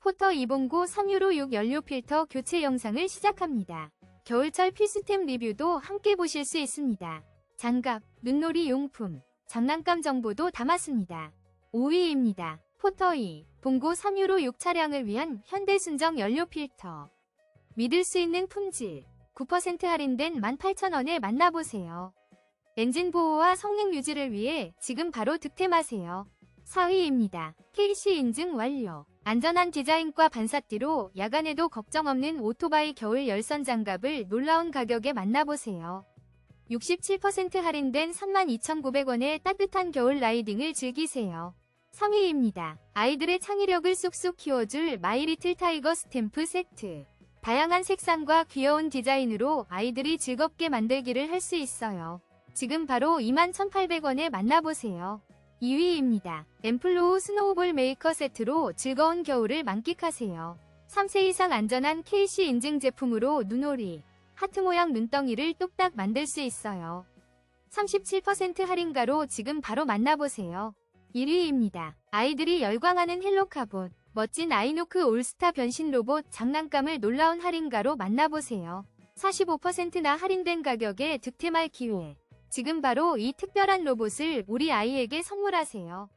포터 이봉고 3유로 6 연료 필터 교체 영상을 시작합니다. 겨울철 필수템 리뷰도 함께 보실 수 있습니다. 장갑, 눈놀이 용품, 장난감 정보도 담았습니다. 5위입니다. 포터 2, 봉고 3유로 6 차량을 위한 현대 순정 연료 필터. 믿을 수 있는 품질, 9% 할인된 18,000원에 만나보세요. 엔진 보호와 성능 유지를 위해 지금 바로 득템하세요. 4위입니다. KC 인증 완료. 안전한 디자인과 반사띠로 야간에도 걱정 없는 오토바이 겨울 열선 장갑을 놀라운 가격에 만나보세요. 67% 할인된 32,900원의 따뜻한 겨울 라이딩을 즐기세요. 3위입니다. 아이들의 창의력을 쑥쑥 키워줄 마이리틀 타이거 스탬프 세트. 다양한 색상과 귀여운 디자인으로 아이들이 즐겁게 만들기를 할 수 있어요. 지금 바로 21,800원에 만나보세요. 2위입니다. 엠플로우 스노우볼 메이커 세트로 즐거운 겨울을 만끽하세요. 3세 이상 안전한 KC 인증 제품으로 눈오리, 하트 모양 눈덩이를 뚝딱 만들 수 있어요. 37% 할인가로 지금 바로 만나보세요. 1위입니다. 아이들이 열광하는 헬로카봇, 멋진 아이노크 올스타 변신 로봇 장난감을 놀라운 할인가로 만나보세요. 45%나 할인된 가격에 득템할 기회. 지금 바로 이 특별한 로봇을 우리 아이에게 선물하세요.